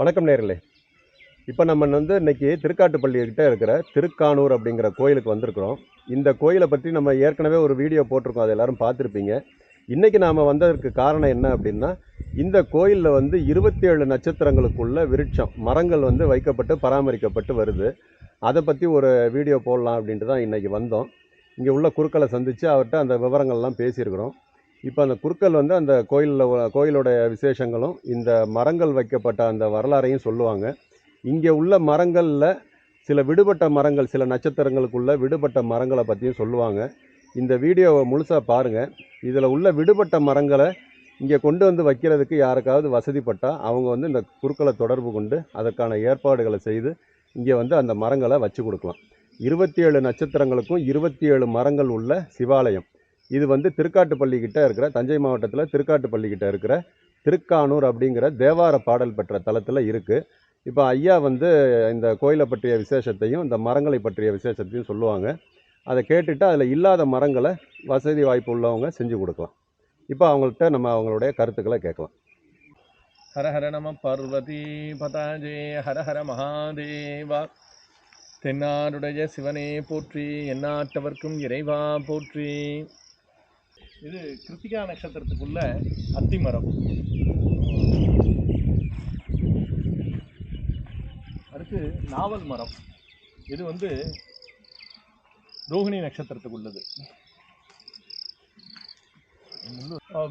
வணக்கம் நேர்களே. இப்போ நம்ம வந்து இன்னைக்கு திருக்காட்டுப்பள்ளிக்கிட்ட இருக்கிற திருக்கானூர் அப்படிங்கிற கோயிலுக்கு வந்திருக்கிறோம். இந்த கோயிலை பற்றி நம்ம ஏற்கனவே ஒரு வீடியோ போட்டிருக்கோம். அதை எல்லாரும் பார்த்துருப்பீங்க. இன்றைக்கி நாம் வந்ததற்கு காரணம் என்ன அப்படின்னா இந்த கோயிலில் வந்து இருபத்தி ஏழு நட்சத்திரங்களுக்குள்ள விருட்சம் மரங்கள் வந்து வைக்கப்பட்டு பராமரிக்கப்பட்டு வருது. அதை பற்றி ஒரு வீடியோ போடலாம் அப்படின்ட்டு தான் இன்றைக்கி வந்தோம். இங்கே உள்ள குருக்களை சந்தித்து அவர்கிட்ட அந்த விவரங்கள்லாம் பேசியிருக்கிறோம். இப்போ அந்த குருக்கள் வந்து அந்த கோயிலில் கோயிலோடைய விசேஷங்களும் இந்த மரங்கள் வைக்கப்பட்ட அந்த வரலாறையும் சொல்லுவாங்க. இங்கே உள்ள மரங்களில் சில விடுபட்ட மரங்கள் சில நட்சத்திரங்களுக்குள்ள விடுபட்ட மரங்களை பற்றியும் சொல்லுவாங்க. இந்த வீடியோவை முழுசாக பாருங்கள் இதில் உள்ள விடுபட்ட மரங்களை இங்கே கொண்டு வந்து வைக்கிறதுக்கு யாருக்காவது வசதிப்பட்டால் அவங்க வந்து இந்த குருக்களை தொடர்பு கொண்டு அதற்கான ஏற்பாடுகளை செய்து இங்கே வந்து அந்த மரங்களை வச்சு கொடுக்கலாம். இருபத்தி ஏழு நட்சத்திரங்களுக்கும் இருபத்தி ஏழு மரங்கள் உள்ள சிவாலயம். இது வந்து திருக்காட்டுப்பள்ளி கிட்ட இருக்கிற தஞ்சை மாவட்டத்தில் திருக்காட்டுப்பள்ளி கிட்ட இருக்கிற திருக்கானூர் அப்படிங்கிற தேவார பாடல் பெற்ற தலத்தில் இருக்குது இப்போ ஐயா வந்து இந்த கோயிலை பற்றிய விசேஷத்தையும் இந்த மரங்களை பற்றிய விசேஷத்தையும் சொல்லுவாங்க. அதை கேட்டுட்டு அதில் இல்லாத மரங்களை வசதி வாய்ப்பு உள்ளவங்க செஞ்சு கொடுக்கலாம். இப்போ அவங்கள்ட்ட நம்ம அவங்களுடைய கருத்துக்களை கேட்கலாம். ஹர ஹர நம பார்வதி பதாஜே ஹர ஹர மகாதேவா. தென்னாருடைய சிவனே போற்றி எண்ணாட்டவர்க்கும் இறைவா போற்றி. இது கிருத்திகா நட்சத்திரத்துக்குள்ள அத்திமரம். அடுத்து நாவல் மரம். இது வந்து ரோகிணி நட்சத்திரத்துக்குள்ளது.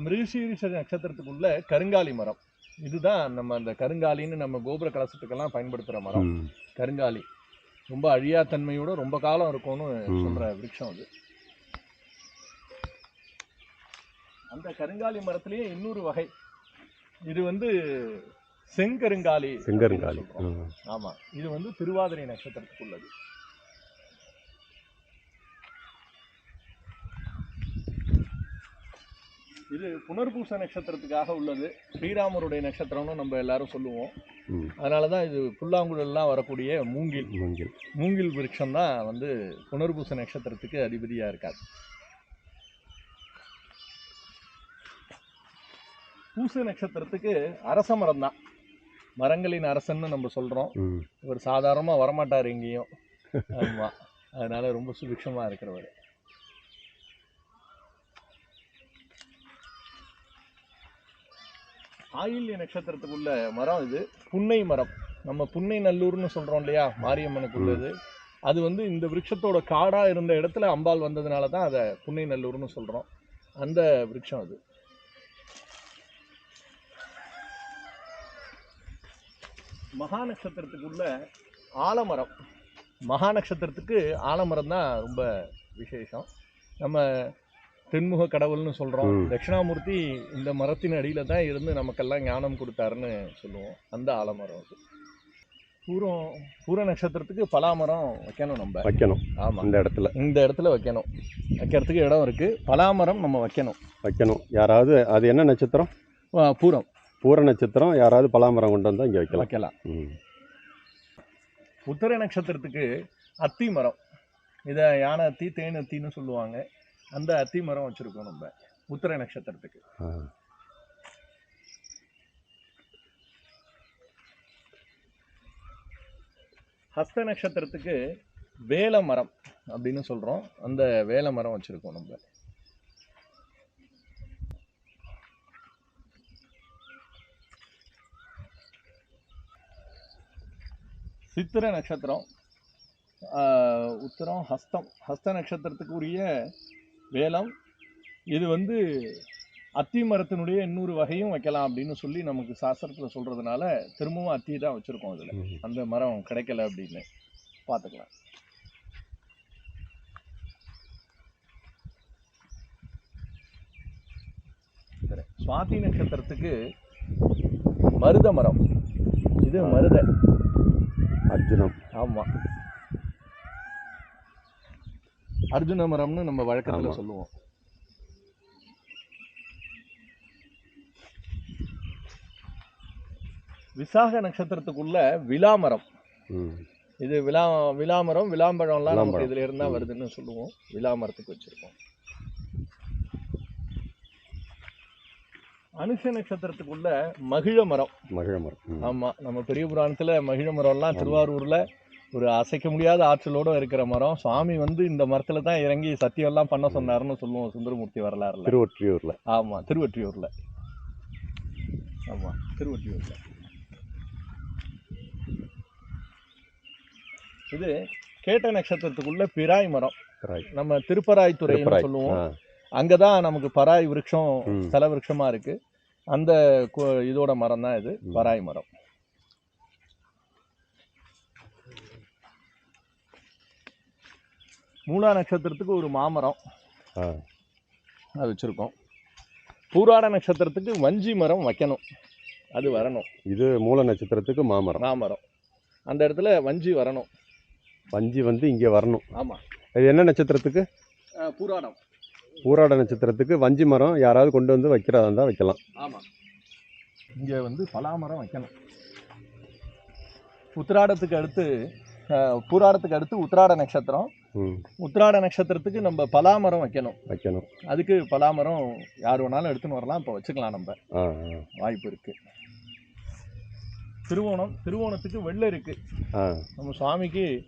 மிருகசீரிஷ நட்சத்திரத்துக்குள்ள கருங்காலி மரம். இதுதான் நம்ம அந்த கருங்காலின்னு நம்ம கோபுர கலசத்துக்கெல்லாம் பயன்படுத்துகிற மரம். கருங்காலி. ரொம்ப அழியா தன்மையோட ரொம்ப காலம் இருக்கும்னு ம். சொல்ற விருட்சம் அது. அந்த கருங்காலி மரத்திலேயே இன்னொரு வகை. இது வந்து செங்கருங்காலி செங்கருங்காலி. ஆமா. இது வந்து திருவாதிரை நட்சத்திரத்துக்குள்ளது இது புனர்பூச நட்சத்திரத்துக்காக உள்ளது. ஸ்ரீராமருடைய நட்சத்திரம்னு நம்ம எல்லாரும் சொல்லுவோம். அதனால தான் இது புல்லாங்குழல்லாம் வரக்கூடிய மூங்கில். மூங்கில். மூங்கில் விருட்சம் தான் வந்து புனர்பூச நட்சத்திரத்துக்கு அதிபதியாக இருக்காது பூச நட்சத்திரத்துக்கு அரச மரம் தான் மரங்களின் அரசன்னு நம்ம சொல்கிறோம் இவர் சாதாரணமாக வரமாட்டார் எங்கேயும். ஆமாம் அதனால ரொம்ப சுபிக்ஷமாக இருக்கிறவர். ஆயில்ய நட்சத்திரத்துக்குள்ள மரம் இது. புன்னை மரம். நம்ம புன்னை நல்லூர்னு சொல்றோம் இல்லையா? மாரியம்மனுக்குள்ளது அது வந்து இந்த விருட்சத்தோட காடா இருந்த இடத்துல அம்பாள் வந்ததுனால தான் அதை புன்னை நல்லூர்னு சொல்றோம். அந்த விருட்சம் அது. மகா நட்சத்திரத்துக்குள்ள ஆலமரம். மகா நட்சத்திரத்துக்கு ஆலமரம் தான் ரொம்ப விசேஷம். நம்ம தென்முக கடவுள்னு சொல்கிறோம். தட்சிணாமூர்த்தி இந்த மரத்தின் அடியில் தான் இருந்து நமக்கெல்லாம் ஞானம் கொடுத்தாருன்னு சொல்லுவோம். அந்த ஆலமரம் அது. பூரம் பூர நட்சத்திரத்துக்கு பலாமரம் வைக்கணும் நம்ம. வைக்கணும். ஆமாம் இந்த இடத்துல. இந்த இடத்துல வைக்கணும். வைக்கிறதுக்கு இடம் இருக்குது பலாமரம் நம்ம வைக்கணும். வைக்கணும். யாராவது அது என்ன நட்சத்திரம்? பூரம். பூர நட்சத்திரம் யாராவது பலாமரம் கொண்டு வந்தால் இங்கே வைக்கலாம். வைக்கலாம். உத்தர நட்சத்திரத்துக்கு அத்தி மரம். இதை யானை அத்தி தேன் அத்தின்னு சொல்லுவாங்க. அந்த அத்தி மரம் வச்சுருக்கோம் நம்ம. உத்தர நட்சத்திரத்துக்கு. ஹஸ்த நட்சத்திரத்துக்கு வேல மரம் அப்படின்னு சொல்கிறோம் அந்த வேல மரம் வச்சுருக்கோம் நம்ம. சித்திர நட்சத்திரம். உத்திரம் ஹஸ்தம். ஹஸ்த நட்சத்திரத்துக்கு உரிய வேலம். இது வந்து அத்தி மரத்தினுடைய இன்னொரு வகையும் வைக்கலாம் அப்படின்னு சொல்லி நமக்கு சாஸ்திரத்தில் சொல்கிறதுனால திரும்பவும் அத்தி தான் வச்சுருக்கோம் இதில். ம். அந்த மரம் கிடைக்கல அப்படின்னு பார்த்துக்கலாம். சரி. சுவாதி நட்சத்திரத்துக்கு மருத மரம். இது மருத. அர்ஜுனம். ஆமாம் அர்ஜுன மரம்னு நம்ம வழக்கத்தில். சொல்லுவோம். விசாக நட்சத்திரத்துக்குள்ள விலாமரம். இது விலா விலாமரம் விளாம்பழம்லாம் நமக்கு. இதுல இருந்தா. வருதுன்னு சொல்லுவோம். விலாமரத்துக்கு வச்சிருக்கோம். அனுஷ நட்சத்திரத்துக்குள்ள மகிழ மரம். மகிழ மரம். ம். ஆமா நம்ம பெரிய புராணத்துல மகிழ மரம்லாம் திருவாரூர்ல ஒரு அசைக்க முடியாத ஆற்றலோட இருக்கிற மரம். சுவாமி வந்து இந்த மரத்துல தான் இறங்கி சத்தியம் எல்லாம் பண்ண சொன்னாருன்னு சொல்லுவோம் சுந்தரமூர்த்தி வரலாறுல. திருவொற்றியூர்ல. ஆமா திருவொற்றியூர்ல. ஆமா திருவொற்றியூர்ல. இது கேட்ட நட்சத்திரத்துக்குள்ள பிராய் மரம். நம்ம திருப்பராய்த்துறைன்னு திருப்பராய். சொல்லுவோம். அங்கதான் நமக்கு பராய் விருட்சம். தல விருட்சமா இருக்கு. அந்த இதோட மரம் தான் இது. ம். பராய் மரம். மூலா நட்சத்திரத்துக்கு ஒரு மாமரம். அது வச்சிருக்கோம். பூராட நட்சத்திரத்துக்கு வஞ்சி மரம் வைக்கணும். அது வரணும். இது மூல நட்சத்திரத்துக்கு மாமரம். மாமரம். அந்த இடத்துல வஞ்சி வரணும். வஞ்சி வந்து இங்க வரணும். ஆமா. இது என்ன நட்சத்திரத்துக்கு? பூராடம். பூராட நட்சத்திரத்துக்கு வஞ்சி மரம் யாராவது கொண்டு வந்து வைக்கிறதா இருந்தா வைக்கலாம். ஆமா. இங்க வந்து பலாமரம் வைக்கணும். உத்திராடத்துக்கு அடுத்து பூராடத்துக்கு அடுத்து உத்திராட நட்சத்திரம். ம். உத்திராட நட்சத்திரத்துக்கு நம்ம பலாமரம் வைக்கணும். வைக்கணும். அதுக்கு பலாமரம் யார் வேணாலும் எடுத்துன்னு வரலாம். இப்போ வச்சுக்கலாம் நம்ம. வாய்ப்பு இருக்கு. திருவோணம் திருவோணத்துக்கு வெள்ளை இருக்கு. ஆ. நம்ம சுவாமிக்கு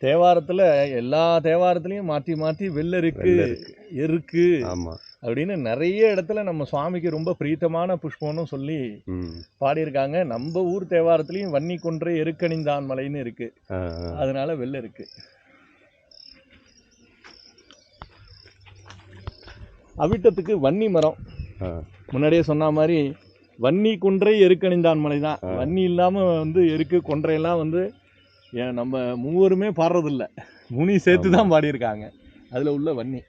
தேவாரத்துல எல்லா தேவாரத்துலயும் மாத்தி மாத்தி வெள்ளை இருக்கு வெள்ளை இருக்கு. எருக்கு ஆமா அப்படின்னு நிறைய இடத்துல நம்ம சுவாமிக்கு ரொம்ப பிரீத்தமான புஷ்பம்னு சொல்லி பாடியிருக்காங்க நம்ம ஊர் தேவாரத்துலயும் வன்னி கொன்றை எருக்கணிந்தான் மலைன்னு இருக்கு. அதனால வெள்ளை இருக்கு அவிட்டத்துக்கு வன்னி மரம். முன்னாடியே சொன்ன மாதிரி வன்னி குன்றை எருக்கணிந்தான் மலை தான். வன்னி இல்லாம வந்து எருக்கு கொன்றையெல்லாம் வந்து ஏன் நம்ம மூவருமே பாடுறதில்ல. முனி சேர்த்து தான் பாடியிருக்காங்க. அதுல உள்ள வன்னி.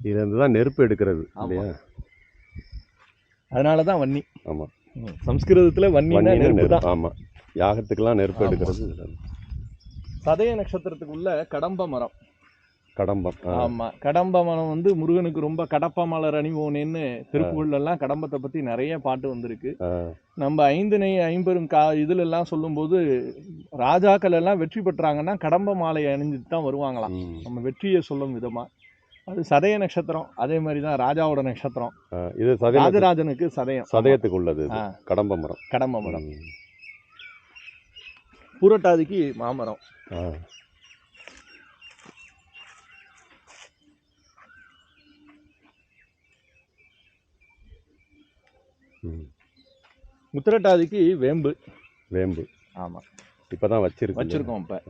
இதுல இருந்து தான் நெருப்பு எடுக்கிறது ஆமா. இல்லையா? அதனால தான் வன்னி. ஆமா. ம். சம்ஸ்கிருதத்துல வன்னினா நெருப்பு தான். ஆமா. யாகத்துக்கெல்லாம் நெருப்பு. எடுக்கிறது. சதய நட்சத்திரத்துக்குள்ள கடம்ப மரம். கடம்பம். ஆமா கடம்ப மரம் வந்து முருகனுக்கு ரொம்ப கடப்ப மலர் அணிவோனேன்னு எல்லாம் கடம்பத்தை பத்தி நிறைய பாட்டு வந்திருக்கு. நம்ம ஐந்தினை ஐம்பெரும் கா இதுல எல்லாம் சொல்லும்போது ராஜாக்கள் எல்லாம் வெற்றி பெற்றாங்கன்னா கடம்ப மாலை அணிஞ்சிட்டு தான் வருவாங்களாம். நம்ம வெற்றியை சொல்லும் விதமா அது சதய நட்சத்திரம் அதே மாதிரி தான் ராஜாவோட நட்சத்திரம். இது ராஜராஜனுக்கு சதயம் சதயத்துக்கு உள்ளது. கடம்ப மரம் கடம்ப மரம். பூரட்டாதிக்கு மாமரம் ஆ. ம். உத்திரட்டாதிக்கு வேம்பு. வேம்பு. ஆமா. இப்பதான் வச்சிருக்கு வச்சிருக்கோம் இப்ப.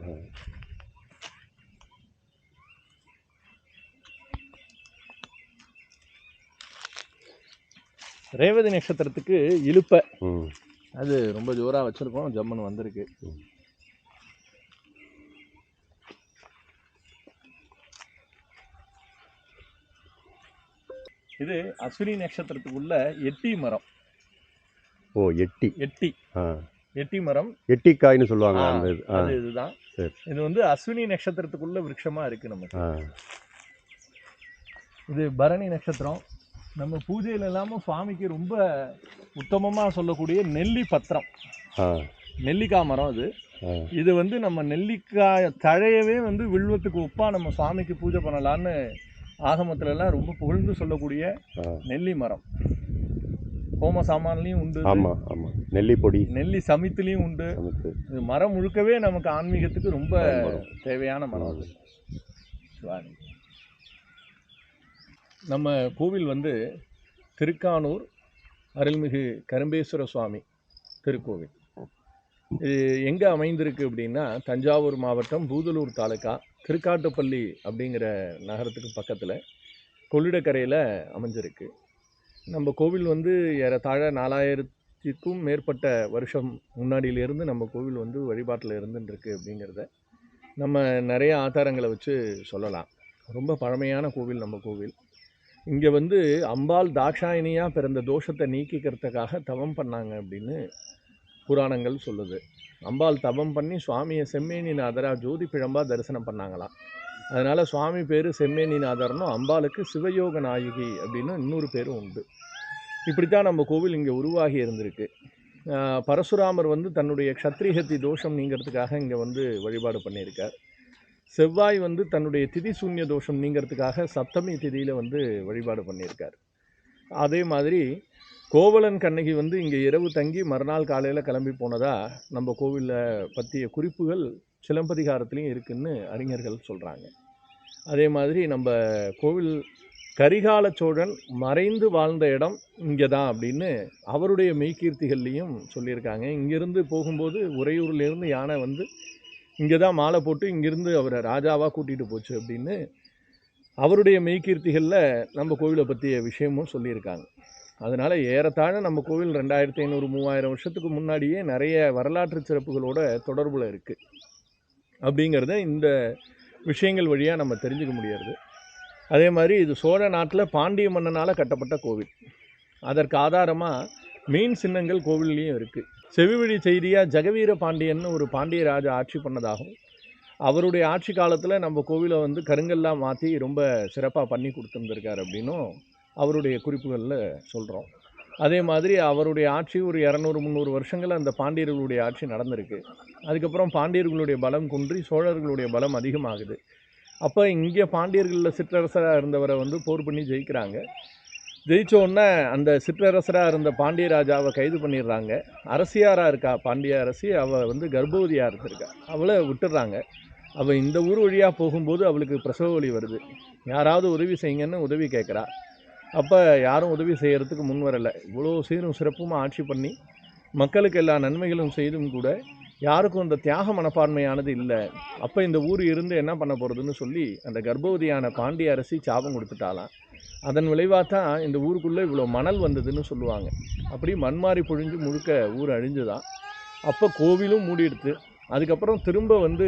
ரேவதி நட்சத்திரத்துக்கு இலுப்பை. ம். அது ரொம்ப ஜோரா வச்சிருக்கோம். ஜம்முன்னு வந்திருக்கு. இது அஸ்வினி நட்சத்திரத்துக்குள்ள எட்டி மரம். ஓ எட்டி எட்டி. எட்டி மரம் எட்டிக்காய்னு சொல்லுவாங்க அந்த. அது இதுதான். இது வந்து அஸ்வினி நட்சத்திரத்துக்குள்ள விருட்சமா இருக்கு நமக்கு. இது பரணி நட்சத்திரம் நம்ம பூஜையில இல்லாம சுவாமிக்கு ரொம்ப உத்தமமா சொல்லக்கூடிய நெல்லி பத்திரம். நெல்லிக்காய் மரம் ஆ. இது வந்து நம்ம நெல்லிக்காய் தழையவே வந்து வில்வத்துக்கு ஒப்பா நம்ம சுவாமிக்கு பூஜை பண்ணலான்னு ஆகமத்துல எல்லாம் ரொம்ப புகழ்ந்து சொல்லக்கூடிய. நெல்லி மரம் ஹோம சாமான்லயும் உண்டு. ஆமா ஆமா. நெல்லி பொடி. நெல்லி சமித்துலயும் உண்டு. இது மரம் முழுக்கவே நமக்கு ஆன்மீகத்துக்கு ரொம்ப. தேவையான மரம். அது சிவானி. நம்ம கோவில் வந்து திருக்கானூர் அருள்மிகு கரும்பேஸ்வர சுவாமி திருக்கோவில். இது எங்கே அமைந்திருக்கு அப்படின்னா தஞ்சாவூர் மாவட்டம் பூதலூர் தாலுக்கா திருக்காட்டுப்பள்ளி அப்படிங்கிற நகரத்துக்கு பக்கத்தில் கொள்ளிடக்கரையில் அமைஞ்சிருக்கு. நம்ம கோவில் வந்து ஏறத்தாழ நாலாயிரத்திற்கும் மேற்பட்ட வருஷம் முன்னாடியிலேருந்து நம்ம கோவில் வந்து வழிபாட்டில் இருந்துருக்கு அப்படிங்கிறத நம்ம நிறைய ஆதாரங்களை வச்சு சொல்லலாம். ரொம்ப பழமையான கோவில் நம்ம கோவில். இங்கே வந்து அம்பாள் தாட்சாயணியாக பிறந்த தோஷத்தை நீக்கிக்கிறதுக்காக தவம் பண்ணாங்க அப்படின்னு புராணங்கள் சொல்லுது. அம்பாள் தவம் பண்ணி சுவாமியை செம்மேனிநாதராக ஜோதி பிழம்பா தரிசனம் பண்ணாங்களாம். அதனால் சுவாமி பேர் செம்மேனிநாதர்னும் அம்பாளுக்கு சிவயோக நாயகி அப்படின்னு இன்னொரு பேரும் உண்டு. இப்படித்தான் நம்ம கோவில் இங்கே உருவாகி இருந்திருக்கு. பரசுராமர் வந்து தன்னுடைய க்ஷத்ரியஹத்தி தோஷம் நீங்கிறதுக்காக இங்கே வந்து வழிபாடு பண்ணியிருக்கார். செவ்வாய் வந்து தன்னுடைய திதி சூன்ய தோஷம் நீங்கிறதுக்காக சப்தமி திதியில் வந்து வழிபாடு பண்ணியிருக்கார். அதே மாதிரி கோவலன் கண்ணகி வந்து இங்கே இரவு தங்கி மறுநாள் காலையில் கிளம்பி போனதாக நம்ம கோவிலில் பற்றிய குறிப்புகள் சிலம்பதிகாரத்துலேயும் இருக்குதுன்னு அறிஞர்கள் சொல்கிறாங்க அதே மாதிரி நம்ம கோவில் கரிகால சோழன் மறைந்து வாழ்ந்த இடம் இங்கே தான் அப்படின்னு அவருடைய மெய்கீர்த்திகள்லையும் சொல்லியிருக்காங்க. இங்கேருந்து போகும்போது உறையூர்லேருந்து யானை வந்து இங்கே தான் மாலை போட்டு இங்கேருந்து அவரை ராஜாவாக கூட்டிகிட்டு போச்சு அப்படின்னு அவருடைய மெய்கீர்த்திகளில் நம்ம கோவிலை பற்றிய விஷயமும் சொல்லியிருக்காங்க. அதனால் ஏறத்தாழ நம்ம கோவில் ரெண்டாயிரத்தி ஐநூறு மூவாயிரம் வருஷத்துக்கு முன்னாடியே நிறைய வரலாற்று சிறப்புகளோட தொடர்பில் இருக்குது அப்படிங்கிறத இந்த விஷயங்கள் வழியாக நம்ம தெரிஞ்சுக்க முடியாது அதே மாதிரி இது சோழ நாட்டில் பாண்டிய மன்னனால் கட்டப்பட்ட கோவில். அதற்கு ஆதாரமாக மீன் சின்னங்கள் கோவில்லையும் இருக்குது செவிவழி செய்தியாக ஜெகவீர பாண்டியன்னு ஒரு பாண்டிய ராஜா ஆட்சி பண்ணதாகும் அவருடைய ஆட்சி காலத்தில் நம்ம கோவிலை வந்து கருங்கல்லாம் மாற்றி ரொம்ப சிறப்பாக பண்ணி கொடுத்துருந்துருக்கார் அப்படின்னும் அவருடைய குறிப்புகளில் சொல்கிறோம் அதே மாதிரி அவருடைய ஆட்சி ஒரு இரநூறு முந்நூறு வருஷங்கள் அந்த பாண்டியர்களுடைய ஆட்சி நடந்திருக்கு. அதுக்கப்புறம் பாண்டியர்களுடைய பலம் குன்றி சோழர்களுடைய பலம் அதிகமாகுது. அப்போ இங்கே பாண்டியர்களில் சிற்றரசராக இருந்தவரை வந்து போர் பண்ணி ஜெயிக்கிறாங்க. ஜெயித்தோடனே உடனே அந்த சிற்றரசராக இருந்த பாண்டிய ராஜாவை கைது பண்ணிடுறாங்க. அரசியாராக இருக்கா? பாண்டிய அரசி அவள் வந்து கர்ப்பவதியாக இருந்திருக்கா? அவளை விட்டுடுறாங்க. அவள் இந்த ஊர் வழியாக போகும்போது அவளுக்கு பிரசவ வலி வருது. யாராவது உதவி செய்யுங்கன்னு உதவி கேட்குறா. அப்போ யாரும் உதவி செய்கிறதுக்கு முன் வரலை. இவ்வளோ சீரும் சிறப்புமாக ஆட்சி பண்ணி மக்களுக்கு எல்லா நன்மைகளும் செய்தும் கூட யாருக்கும் இந்த தியாக மனப்பான்மையானது இல்லை. அப்போ இந்த ஊர் இருந்து என்ன பண்ண போகிறதுன்னு சொல்லி அந்த கர்ப்பவதியான பாண்டிய அரசி சாபம் கொடுத்துட்டாலாம் அதன் விளைவாக தான் இந்த ஊருக்குள்ளே இவ்வளோ மணல் வந்ததுன்னு சொல்லுவாங்க. அப்படி மண்மாரி பொழிஞ்சு முழுக்க ஊர் அழிஞ்சுதான். அப்போ கோவிலும் மூடிடுது அதுக்கப்புறம் திரும்ப வந்து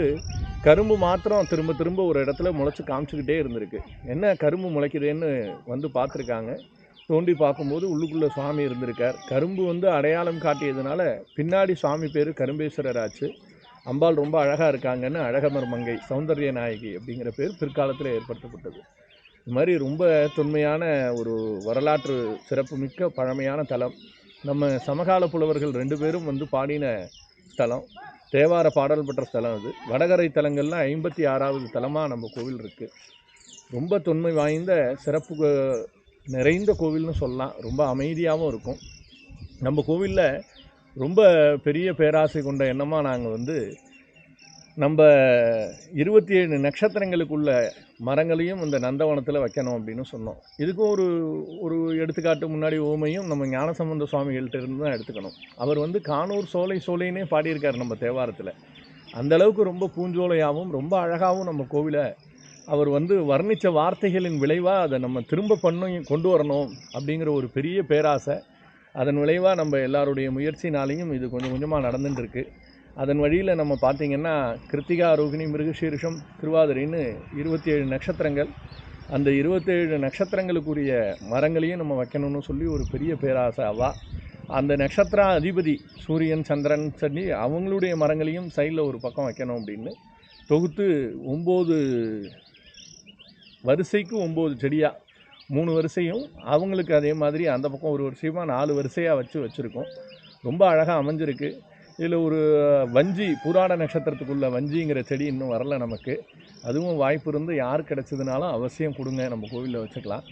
கரும்பு மாத்திரம் திரும்ப திரும்ப ஒரு இடத்துல முளைச்சி காமிச்சிக்கிட்டே இருந்திருக்கு. என்ன கரும்பு முளைக்குதுன்னு வந்து பார்த்துருக்காங்க. தோண்டி பார்க்கும்போது உள்ளுக்குள்ளே சுவாமி இருந்திருக்கார். கரும்பு வந்து அடையாளம் காட்டியதுனால பின்னாடி சுவாமி பேர் கரும்பேஸ்வரர் ஆச்சு அம்பாள் ரொம்ப அழகாக இருக்காங்கன்னு அழகமர் மங்கை சௌந்தர்ய நாயகி அப்படிங்கிற பேர் பிற்காலத்தில் ஏற்படுத்தப்பட்டது. இது மாதிரி ரொம்ப தொன்மையான ஒரு வரலாற்று சிறப்புமிக்க பழமையான தலம். நம்ம சமகால புலவர்கள் ரெண்டு பேரும் வந்து பாடின ஸ்தலம். தேவார பாடல் பெற்ற ஸ்தலம் அது. வடகரை தலங்கள்லாம் ஐம்பத்தி ஆறாவது தலமாக நம்ம கோவில் இருக்குது ரொம்ப தொன்மை வாய்ந்த சிறப்பு நிறைந்த கோவில்னு சொல்லலாம். ரொம்ப அமைதியாகவும் இருக்கும். நம்ம கோவிலில் ரொம்ப பெரிய பேராசை கொண்ட எண்ணமாக நாங்கள் வந்து நம்ம இருபத்தி ஏழு நட்சத்திரங்களுக்குள்ள மரங்களையும் இந்த நந்தவனத்தில் வைக்கணும் அப்படின்னு சொன்னோம். இதுக்கும் ஒரு ஒரு எடுத்துக்காட்டு முன்னாடி ஓமையும் நம்ம ஞானசம்பந்த சுவாமிகள்கிட்ட இருந்து தான் எடுத்துக்கணும். அவர் வந்து கானூர் சோலை சோலைன்னே பாடியிருக்கார் நம்ம தேவாரத்தில். அந்த அளவுக்கு ரொம்ப பூஞ்சோலையாகவும் ரொம்ப அழகாகவும் நம்ம கோவிலை அவர் வந்து வர்ணித்த வார்த்தைகளின் விளைவாக அதை நம்ம திரும்ப பண்ணும் கொண்டு வரணும் அப்படிங்கிற ஒரு பெரிய பேராசை. அதன் விளைவாக நம்ம எல்லாருடைய முயற்சினாலையும் இது கொஞ்சம் கொஞ்சமாக நடந்துட்டுருக்கு. அதன் வழியில் நம்ம பார்த்திங்கன்னா கிருத்திகா ரோகிணி மிருகசீரிஷம் திருவாதிரைன்னு இருபத்தி ஏழு நட்சத்திரங்கள். அந்த இருபத்தேழு நட்சத்திரங்களுக்குரிய மரங்களையும் நம்ம வைக்கணும்னு சொல்லி ஒரு பெரிய பேராசை அவா. அந்த நட்சத்திர அதிபதி சூரியன் சந்திரன் சொல்லி அவங்களுடைய மரங்களையும் சைடில் ஒரு பக்கம் வைக்கணும் அப்படின்னு தொகுத்து ஒம்பது வரிசைக்கு ஒம்பது செடியாக மூணு வரிசையும் அவங்களுக்கு அதே மாதிரி அந்த பக்கம் ஒரு வருஷமாக நாலு வரிசையாக வச்சு வச்சுருக்கோம். ரொம்ப அழகாக அமைஞ்சிருக்கு. இதில் ஒரு வஞ்சி புராண நட்சத்திரத்துக்குள்ள வஞ்சிங்கிற செடி இன்னும் வரல நமக்கு. அதுவும் வாய்ப்பு இருந்து யார் கிடச்சதுனாலும் அவசியம் கொடுங்க நம்ம கோவிலில் வச்சுக்கலாம்.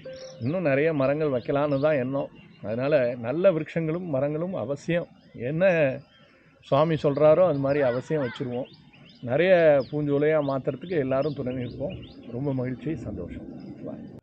இன்னும் நிறைய மரங்கள் வைக்கலான்னு தான் எண்ணம். அதனால் நல்ல விருட்சங்களும் மரங்களும் அவசியம். என்ன சுவாமி சொல்கிறாரோ அது மாதிரி அவசியம் வச்சுருவோம். நிறைய பூஞ்சோலையாக மாற்றுறதுக்கு எல்லாரும் துணை நிற்போம் ரொம்ப மகிழ்ச்சி சந்தோஷம். பாய்